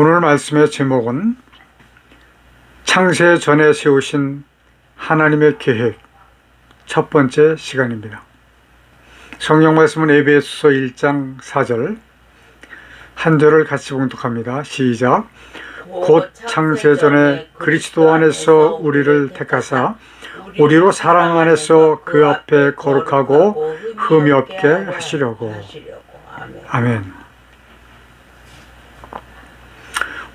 오늘 말씀의 제목은 창세 전에 세우신 하나님의 계획 첫 번째 시간입니다. 성경 말씀은 에베소서 1장 4절 한 절을 같이 봉독합니다. 시작. 곧 창세 전에 그리스도 안에서 우리를 택하사 우리로 사랑 안에서 그 앞에 거룩하고 흠이 없게 하시려고. 아멘.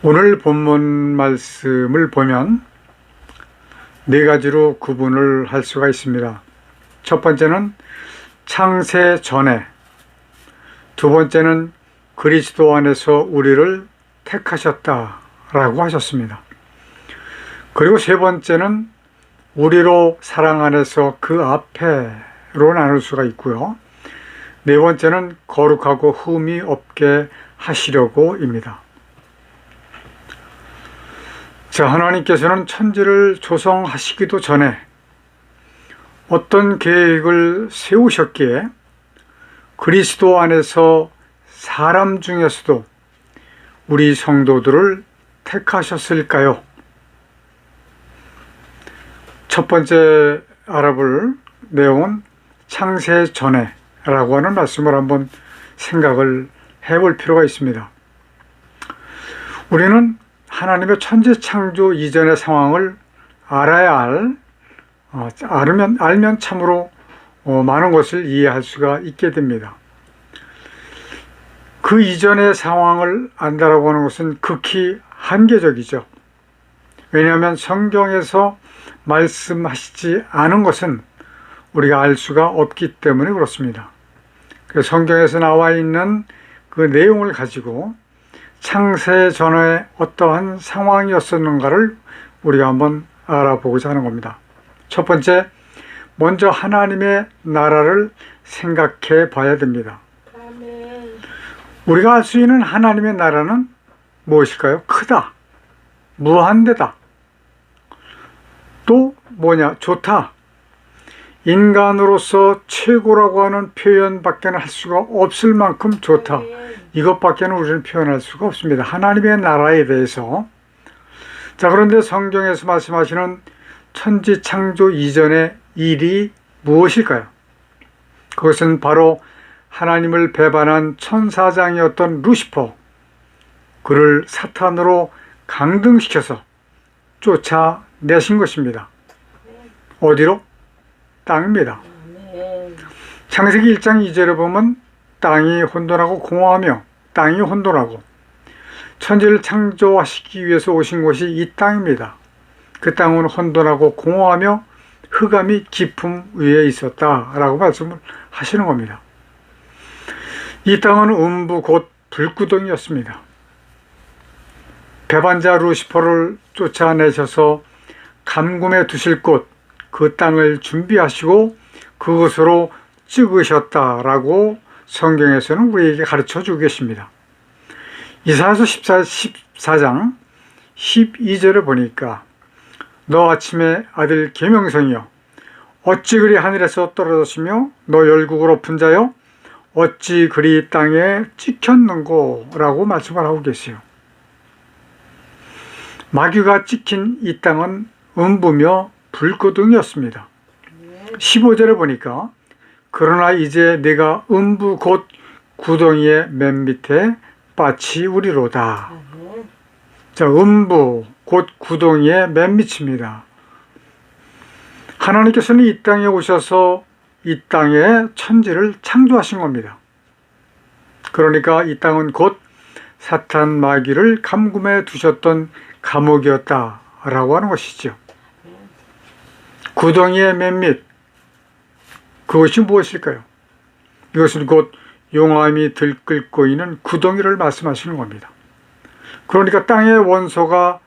오늘 본문 말씀을 보면 네 가지로 구분을 할 수가 있습니다. 첫 번째는 창세 전에, 두 번째는 그리스도 안에서 우리를 택하셨다라고 하셨습니다. 그리고 세 번째는 우리로 사랑 안에서 그 앞에로 나눌 수가 있고요. 네 번째는 거룩하고 흠이 없게 하시려고입니다. 자, 하나님께서는 천지를 조성하시기도 전에 어떤 계획을 세우셨기에 그리스도 안에서 사람 중에서도 우리 성도들을 택하셨을까요? 첫 번째 알아볼 내용은 창세 전에 라고 하는 말씀을 한번 생각을 해볼 필요가 있습니다. 우리는 하나님의 천지 창조 이전의 상황을 알아야 할, 어, 알면, 알면 참으로 어, 많은 것을 이해할 수가 있게 됩니다. 그 이전의 상황을 안다라고 하는 것은 극히 한계적이죠. 왜냐하면 성경에서 말씀하시지 않은 것은 우리가 알 수가 없기 때문에 그렇습니다. 성경에서 나와 있는 그 내용을 가지고 창세 전에 어떠한 상황이었었는가를 우리가 한번 알아보고자 하는 겁니다. 첫 번째, 먼저 하나님의 나라를 생각해 봐야 됩니다. 우리가 알 수 있는 하나님의 나라는 무엇일까요? 크다. 무한대다. 또 뭐냐? 좋다. 인간으로서 최고라고 하는 표현밖에는 할 수가 없을 만큼 좋다. 이것밖에는 우리는 표현할 수가 없습니다. 하나님의 나라에 대해서. 자, 그런데 성경에서 말씀하시는 천지 창조 이전의 일이 무엇일까요? 그것은 바로 하나님을 배반한 천사장이었던 루시퍼, 그를 사탄으로 강등시켜서 쫓아내신 것입니다. 어디로? 땅입니다. 창세기 1장 2절에 보면 땅이 혼돈하고 공허하며 땅이 혼돈하고 천지를 창조하시기 위해서 오신 곳이 이 땅입니다. 그 땅은 혼돈하고 공허하며 흑암이 깊음 위에 있었다라고 말씀을 하시는 겁니다. 이 땅은 음부 곧 불구덩이였습니다. 배반자 루시퍼를 쫓아내셔서 감금해 두실 곳, 그 땅을 준비하시고 그것으로 찍으셨다라고 성경에서는 우리에게 가르쳐 주고 계십니다. 이사야서 14, 14장 12절에 보니까 너 아침에 아들 계명성이여 어찌 그리 하늘에서 떨어졌으며 너 열국으로 푼 자여 어찌 그리 땅에 찍혔는고 라고 말씀을 하고 계세요. 마귀가 찍힌 이 땅은 음부며 불구덩이였습니다. 15절에 보니까 그러나 이제 내가 음부 곧 구덩이의 맨 밑에 빠치우리로다. 자, 음부 곧 구덩이의 맨 밑입니다. 하나님께서는 이 땅에 오셔서 이 땅에 천지를 창조하신 겁니다. 그러니까 이 땅은 곧 사탄 마귀를 감금해 두셨던 감옥이었다라고 하는 것이죠. 구덩이의 맨밑 그것이 무엇일까요? 이것은 곧 용암이 들끓고 있는 구덩이를 말씀하시는 겁니다. 그러니까 땅의 원소가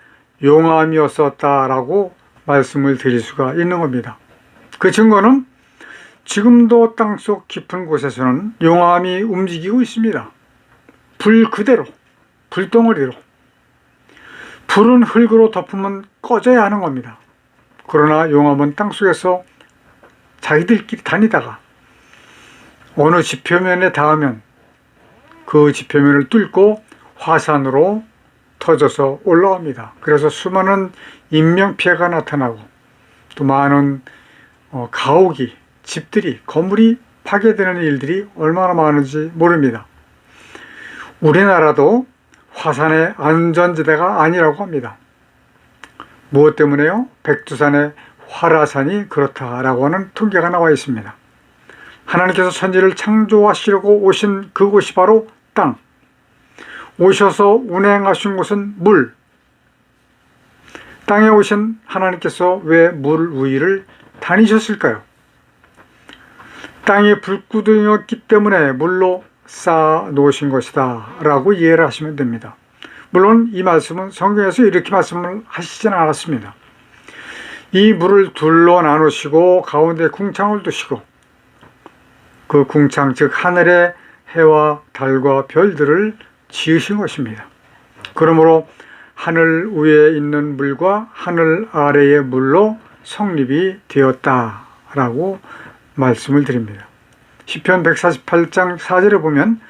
용암이었었다라고 말씀을 드릴 수가 있는 겁니다. 그 증거는 지금도 땅속 깊은 곳에서는 용암이 움직이고 있습니다. 불 그대로, 불덩어리로. 불은 흙으로 덮으면 꺼져야 하는 겁니다. 그러나 용암은 땅속에서 자기들끼리 다니다가 어느 지표면에 닿으면 그 지표면을 뚫고 화산으로 터져서 올라옵니다. 그래서 수많은 인명피해가 나타나고 또 많은 어, 가옥이, 집들이, 건물이 파괴되는 일들이 얼마나 많은지 모릅니다. 우리나라도 화산의 안전지대가 아니라고 합니다. 무엇 때문에요? 백두산의 화라산이 그렇다라고 하는 통계가 나와 있습니다. 하나님께서 천지를 창조하시려고 오신 그곳이 바로 땅. 오셔서 운행하신 곳은 물. 땅에 오신 하나님께서 왜 물 위를 다니셨을까요? 땅이 불구덩이였기 때문에 물로 쌓아 놓으신 것이다 라고 이해를 하시면 됩니다. 물론 이 말씀은 성경에서 이렇게 말씀을 하시지는 않았습니다. 이 물을 둘로 나누시고 가운데 궁창을 두시고 그 궁창 즉 하늘의 해와 달과 별들을 지으신 것입니다. 그러므로 하늘 위에 있는 물과 하늘 아래의 물로 성립이 되었다라고 말씀을 드립니다. 시편 148장 4절에 보면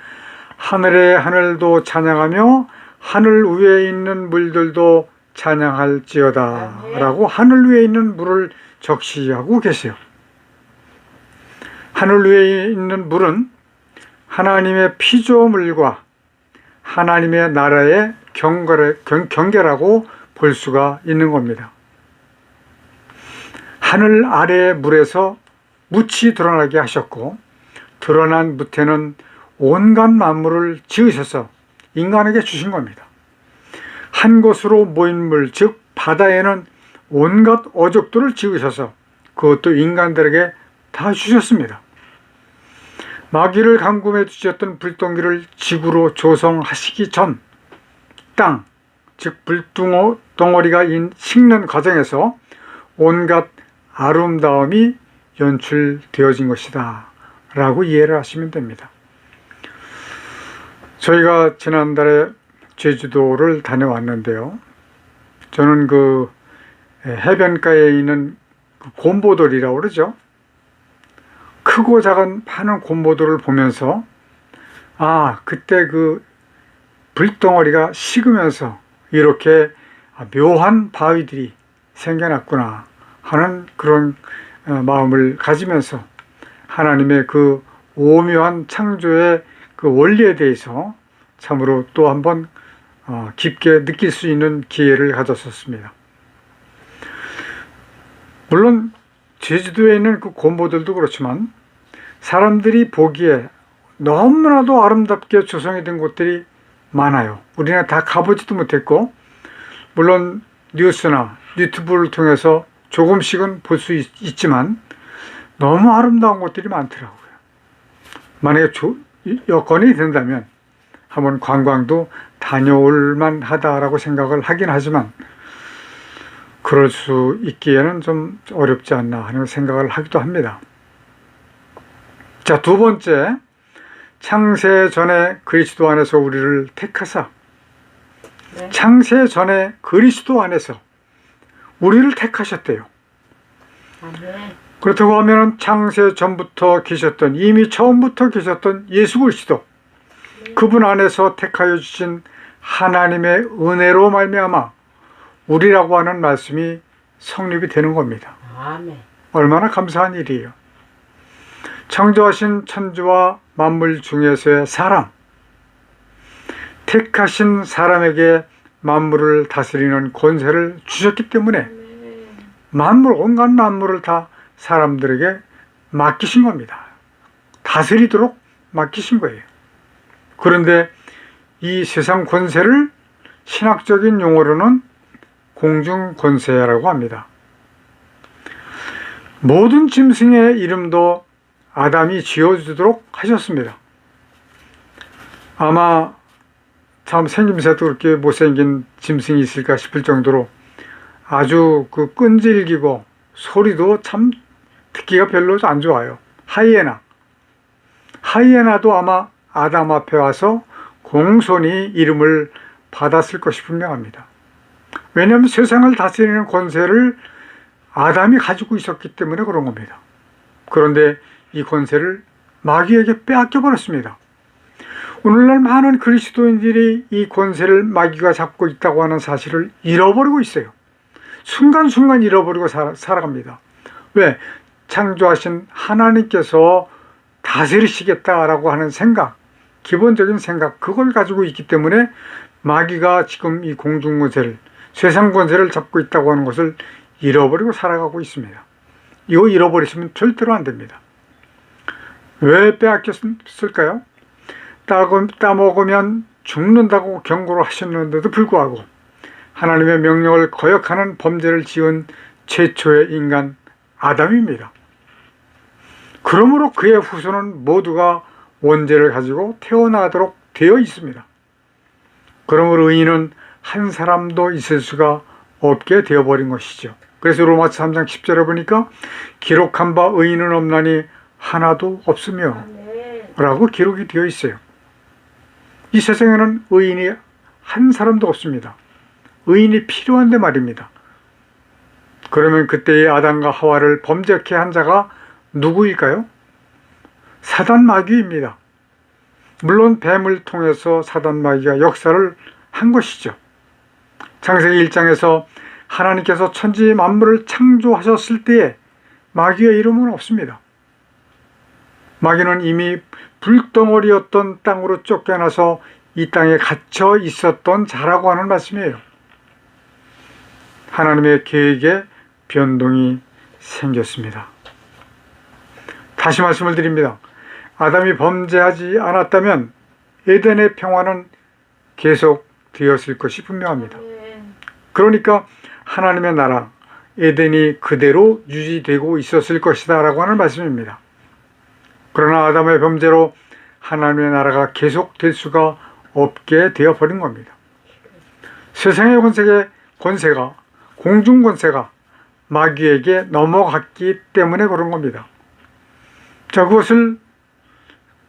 하늘의 하늘도 찬양하며 하늘 위에 있는 물들도 찬양할지어다 라고 하늘 위에 있는 물을 적시하고 계세요. 하늘 위에 있는 물은 하나님의 피조물과 하나님의 나라의 경계를, 경계라고 볼 수가 있는 겁니다. 하늘 아래의 물에서 묻이 드러나게 하셨고 드러난 무태는 온갖 만물을 지으셔서 인간에게 주신 겁니다. 한 곳으로 모인 물, 즉 바다에는 온갖 어족들을 지으셔서 그것도 인간들에게 다 주셨습니다. 마귀를 감금해 주셨던 불덩이를 지구로 조성하시기 전 땅, 즉 불덩어리가 식는 과정에서 온갖 아름다움이 연출되어진 것이다. 라고 이해를 하시면 됩니다. 저희가 지난달에 제주도를 다녀왔는데요. 저는 그 해변가에 있는 그 곰보돌이라고 그러죠. 크고 작은 많은 곰보돌을 보면서 아, 그때 그 불덩어리가 식으면서 이렇게 묘한 바위들이 생겨났구나 하는 그런 어, 마음을 가지면서 하나님의 그 오묘한 창조의 그 원리에 대해서 참으로 또 한번 어, 깊게 느낄 수 있는 기회를 가졌었습니다. 물론 제주도에 있는 그 곰보들도 그렇지만 사람들이 보기에 너무나도 아름답게 조성이 된 곳들이 많아요. 우리는 다 가보지도 못했고 물론 뉴스나 유튜브를 통해서 조금씩은 볼 수 있지만 너무 아름다운 곳들이 많더라고요. 만약에 조, 여건이 된다면 한번 관광도 다녀올 만하다라고 생각을 하긴 하지만 그럴 수 있기에는 좀 어렵지 않나 하는 생각을 하기도 합니다. 자, 두 번째. 창세 전에 그리스도 안에서 우리를 택하사 네. 창세 전에 그리스도 안에서 우리를 택하셨대요. 아, 네. 그렇다고 하면 창세 전부터 계셨던 이미 처음부터 계셨던 예수 그리스도 그분 안에서 택하여 주신 하나님의 은혜로 말미암아 우리라고 하는 말씀이 성립이 되는 겁니다. 아멘. 얼마나 감사한 일이에요. 창조하신 천지와 만물 중에서의 사람, 택하신 사람에게 만물을 다스리는 권세를 주셨기 때문에 만물 온갖 만물을 다 사람들에게 맡기신 겁니다. 다스리도록 맡기신 거예요. 그런데 이 세상 권세를 신학적인 용어로는 공중 권세라고 합니다. 모든 짐승의 이름도 아담이 지어주도록 하셨습니다. 아마 참 생김새도 그렇게 못생긴 짐승이 있을까 싶을 정도로 아주 그 끈질기고 소리도 참 듣기가 별로 안 좋아요. 하이에나. 하이에나도 아마 아담 앞에 와서 공손히 이름을 받았을 것이 분명합니다. 왜냐하면 세상을 다스리는 권세를 아담이 가지고 있었기 때문에 그런 겁니다. 그런데 이 권세를 마귀에게 빼앗겨 버렸습니다. 오늘날 많은 그리스도인들이 이 권세를 마귀가 잡고 있다고 하는 사실을 잃어버리고 있어요. 순간순간 잃어버리고 살아, 살아갑니다. 왜? 창조하신 하나님께서 다스리시겠다라고 하는 생각, 기본적인 생각, 그걸 가지고 있기 때문에 마귀가 지금 이 공중권세를, 세상 권세를 잡고 있다고 하는 것을 잃어버리고 살아가고 있습니다. 이거 잃어버리시면 절대로 안 됩니다. 왜 빼앗겼을까요? 따먹으면 죽는다고 경고를 하셨는데도 불구하고 하나님의 명령을 거역하는 범죄를 지은 최초의 인간 아담입니다. 그러므로 그의 후손은 모두가 원죄를 가지고 태어나도록 되어 있습니다. 그러므로 의인은 한 사람도 있을 수가 없게 되어버린 것이죠. 그래서 로마서 3장 10절에 보니까 기록한 바 의인은 없나니 하나도 없으며 라고 기록이 되어 있어요. 이 세상에는 의인이 한 사람도 없습니다. 의인이 필요한데 말입니다. 그러면 그때의 아담과 하와를 범죄케 한 자가 누구일까요? 사단 마귀입니다. 물론 뱀을 통해서 사단 마귀가 역사를 한 것이죠. 창세기 1장에서 하나님께서 천지 만물을 창조하셨을 때에 마귀의 이름은 없습니다. 마귀는 이미 불덩어리였던 땅으로 쫓겨나서 이 땅에 갇혀 있었던 자라고 하는 말씀이에요. 하나님의 계획에 변동이 생겼습니다. 다시 말씀을 드립니다. 아담이 범죄하지 않았다면 에덴의 평화는 계속 되었을 것이 분명합니다. 그러니까 하나님의 나라 에덴이 그대로 유지되고 있었을 것이다 라고 하는 말씀입니다. 그러나 아담의 범죄로 하나님의 나라가 계속될 수가 없게 되어버린 겁니다. 세상의 권세가, 권세가 공중 권세가 마귀에게 넘어갔기 때문에 그런 겁니다. 자, 그것을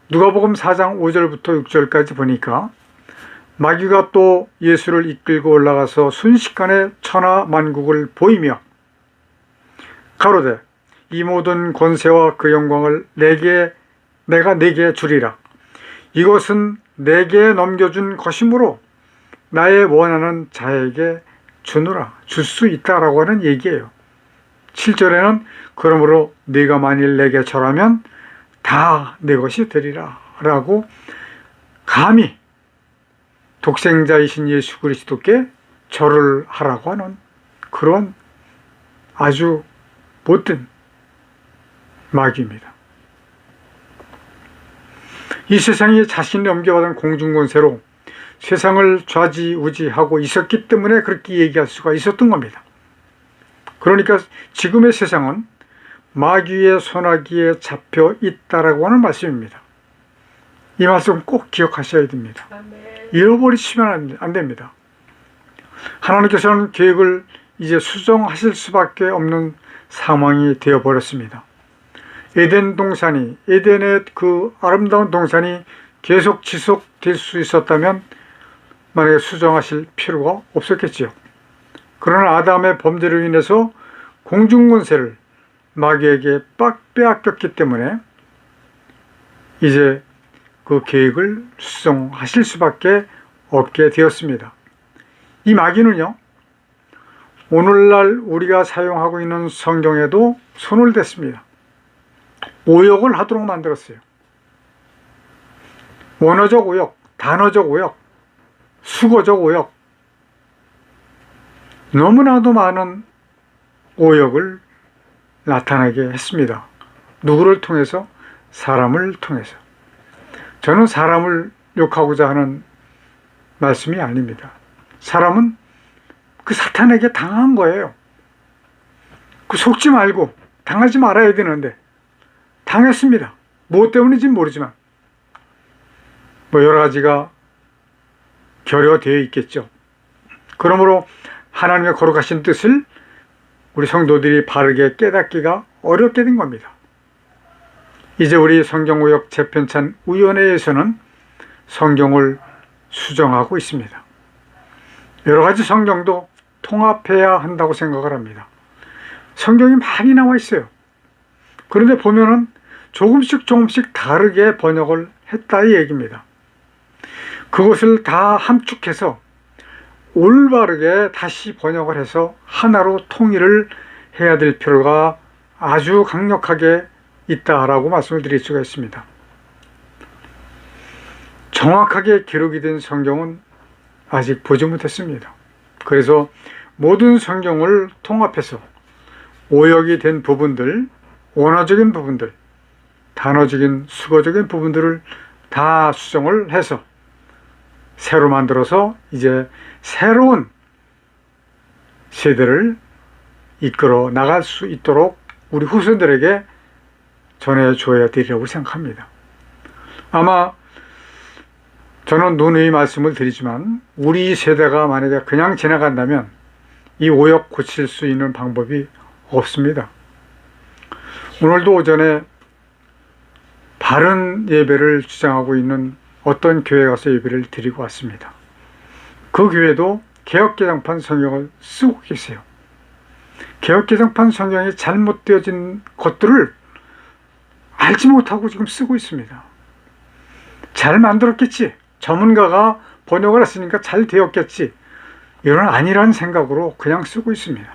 누가복음 4장 5절부터 6절까지 보니까 마귀가 또 예수를 이끌고 올라가서 순식간에 천하 만국을 보이며 가로되 이 모든 권세와 그 영광을 내게 내가 내게 주리라 이것은 내게 넘겨준 것이므로 나의 원하는 자에게 주노라 줄 수 있다라고 하는 얘기예요. 7절에는 그러므로 네가 만일 내게 절하면 다 내 것이 되리라 라고 감히 독생자이신 예수 그리스도께 절을 하라고 하는 그런 아주 못된 마귀입니다. 이 세상에 자신이 넘겨받은 공중권세로 세상을 좌지우지하고 있었기 때문에 그렇게 얘기할 수가 있었던 겁니다. 그러니까 지금의 세상은 마귀의 손아귀에 잡혀 있다라고 하는 말씀입니다. 이 말씀 꼭 기억하셔야 됩니다. 잃어버리시면 안 됩니다. 하나님께서는 계획을 이제 수정하실 수밖에 없는 상황이 되어버렸습니다. 에덴 동산이, 에덴의 그 아름다운 동산이 계속 지속될 수 있었다면 만약에 수정하실 필요가 없었겠지요. 그러나 아담의 범죄로 인해서 공중권세를 마귀에게 빡 빼앗겼기 때문에 이제 그 계획을 수정하실 수밖에 없게 되었습니다. 이 마귀는요, 오늘날 우리가 사용하고 있는 성경에도 손을 댔습니다. 오역을 하도록 만들었어요. 원어적 오역, 단어적 오역, 수거적 오역. 너무나도 많은 오역을 나타나게 했습니다. 누구를 통해서? 사람을 통해서. 저는 사람을 욕하고자 하는 말씀이 아닙니다. 사람은 그 사탄에게 당한 거예요. 그 속지 말고 당하지 말아야 되는데 당했습니다. 무엇 때문인지 모르지만 뭐 여러 가지가 결여되어 있겠죠. 그러므로 하나님의 거룩하신 뜻을 우리 성도들이 바르게 깨닫기가 어렵게 된 겁니다. 이제 우리 성경구역 재편찬 위원회에서는 성경을 수정하고 있습니다. 여러 가지 성경도 통합해야 한다고 생각을 합니다. 성경이 많이 나와 있어요. 그런데 보면은 조금씩 조금씩 다르게 번역을 했다 이 얘기입니다. 그것을 다 함축해서 올바르게 다시 번역을 해서 하나로 통일을 해야 될 필요가 아주 강력하게 있다라고 말씀을 드릴 수가 있습니다. 정확하게 기록이 된 성경은 아직 보지 못했습니다. 그래서 모든 성경을 통합해서 오역이 된 부분들, 원어적인 부분들, 단어적인 수거적인 부분들을 다 수정을 해서 새로 만들어서 이제 새로운 세대를 이끌어 나갈 수 있도록 우리 후손들에게 전해줘야 되리라고 생각합니다. 아마 저는 누누이 말씀을 드리지만 우리 세대가 만약에 그냥 지나간다면 이 오역 고칠 수 있는 방법이 없습니다. 오늘도 오전에 바른 예배를 주장하고 있는 어떤 교회 가서 예배를 드리고 왔습니다. 그 교회도 개혁개정판 성경을 쓰고 계세요. 개혁개정판 성경이 잘못되어진 것들을 알지 못하고 지금 쓰고 있습니다. 잘 만들었겠지. 전문가가 번역을 했으니까 잘 되었겠지. 이런 아니란 생각으로 그냥 쓰고 있습니다.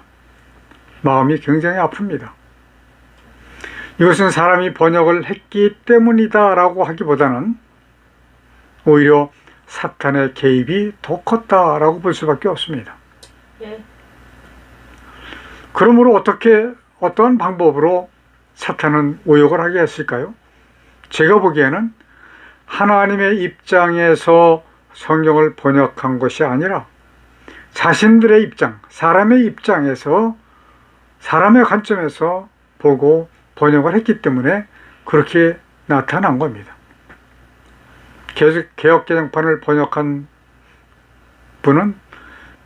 마음이 굉장히 아픕니다. 이것은 사람이 번역을 했기 때문이다 라고 하기보다는 오히려 사탄의 개입이 더 컸다라고 볼 수밖에 없습니다. 예. 그러므로 어떻게 어떠한 방법으로 사탄은 오역을 하게 했을까요? 제가 보기에는 하나님의 입장에서 성경을 번역한 것이 아니라 자신들의 입장, 사람의 입장에서 사람의 관점에서 보고 번역을 했기 때문에 그렇게 나타난 겁니다. 개혁개정판을 번역한 분은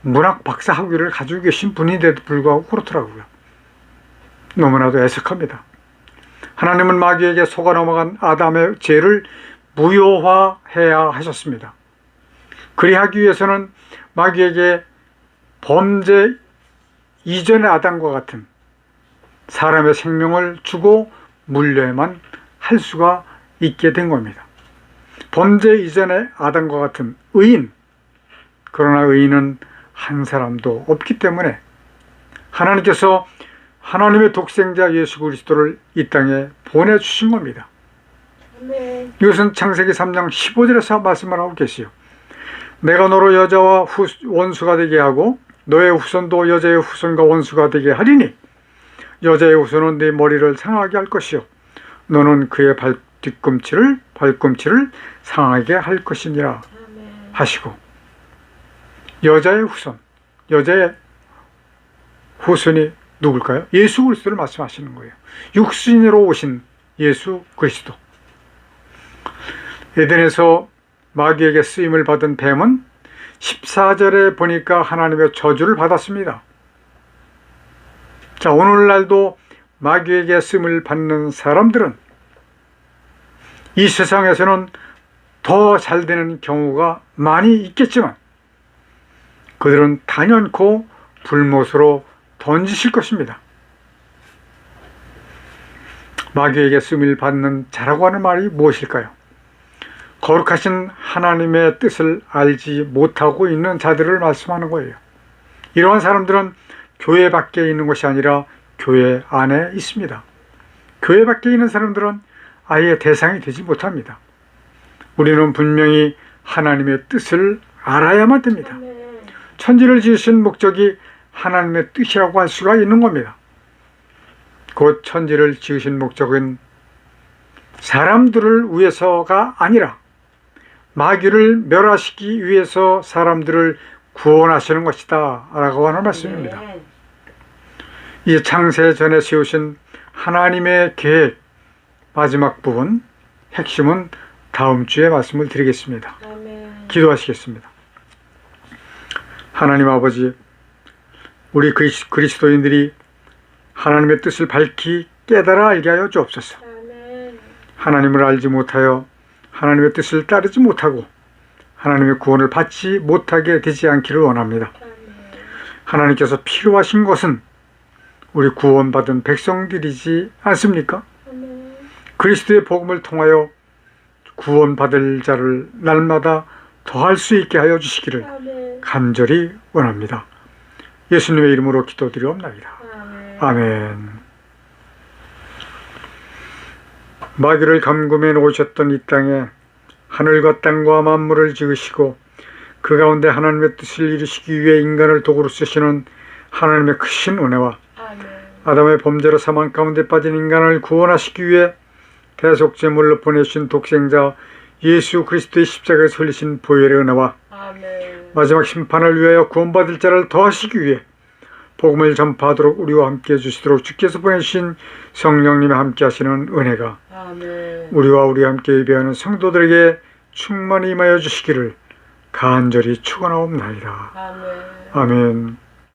문학 박사 학위를 가지고 계신 분인데도 불구하고 그렇더라고요. 너무나도 애석합니다. 하나님은 마귀에게 속아 넘어간 아담의 죄를 무효화해야 하셨습니다. 그리하기 위해서는 마귀에게 범죄 이전의 아담과 같은 사람의 생명을 주고 물려야만 할 수가 있게 된 겁니다. 범죄 이전의 아담과 같은 의인, 그러나 의인은 한 사람도 없기 때문에 하나님께서 하나님의 독생자 예수 그리스도를 이 땅에 보내주신 겁니다. 아멘. 이것은 창세기 3장 15절에서 말씀을 하고 계시요. 내가 너로 여자와 후, 원수가 되게 하고 너의 후손도 여자의 후손과 원수가 되게 하리니 여자의 후손은 네 머리를 상하게 할 것이요 너는 그의 발 뒤꿈치를 발꿈치를 상하게 할 것이니라. 하시고 여자의 후손 여자의 후손이 누굴까요? 예수 그리스도를 말씀하시는 거예요. 육신으로 오신 예수 그리스도. 에덴에서 마귀에게 쓰임을 받은 뱀은 14절에 보니까 하나님의 저주를 받았습니다. 자, 오늘날도 마귀에게 쓰임을 받는 사람들은 이 세상에서는 더 잘 되는 경우가 많이 있겠지만 그들은 단연코 불못으로 던지실 것입니다. 마귀에게 쓰임을 받는 자라고 하는 말이 무엇일까요? 거룩하신 하나님의 뜻을 알지 못하고 있는 자들을 말씀하는 거예요. 이러한 사람들은 교회 밖에 있는 것이 아니라 교회 안에 있습니다. 교회 밖에 있는 사람들은 아예 대상이 되지 못합니다. 우리는 분명히 하나님의 뜻을 알아야만 됩니다. 천지를 지으신 목적이 하나님의 뜻이라고 할 수가 있는 겁니다. 곧 천지를 지으신 목적은 사람들을 위해서가 아니라 마귀를 멸하시기 위해서 사람들을 구원하시는 것이다 라고 하는 말씀입니다. 이 창세 전에 세우신 하나님의 계획 마지막 부분 핵심은 다음 주에 말씀을 드리겠습니다. 아멘. 기도하시겠습니다. 하나님 아버지, 우리 그리스- 그리스도인들이 하나님의 뜻을 밝히 깨달아 알게 하여 주옵소서. 아멘. 하나님을 알지 못하여 하나님의 뜻을 따르지 못하고 하나님의 구원을 받지 못하게 되지 않기를 원합니다. 아멘. 하나님께서 필요하신 것은 우리 구원받은 백성들이지 않습니까? 그리스도의 복음을 통하여 구원받을 자를 날마다 더할 수 있게 하여 주시기를. 간절히 원합니다. 예수님의 이름으로 기도드리옵나이다. 아멘. 마귀를 감금해 놓으셨던 이 땅에 하늘과 땅과 만물을 지으시고 그 가운데 하나님의 뜻을 이루시기 위해 인간을 도구로 쓰시는 하나님의 크신 은혜와. 아담의 범죄로 사망 가운데 빠진 인간을 구원하시기 위해 대속제물로 보내주신 독생자 예수 그리스도의 십자가에 설리신 보혈의 은혜와 아멘. 마지막 심판을 위하여 구원받을 자를 더하시기 위해 복음을 전파하도록 우리와 함께 해주시도록 주께서 보내주신 성령님의 함께 하시는 은혜가 아멘. 우리와 우리와 함께 예배하는 성도들에게 충만히 임하여 주시기를 간절히 축원하옵나이다. 아멘. 아멘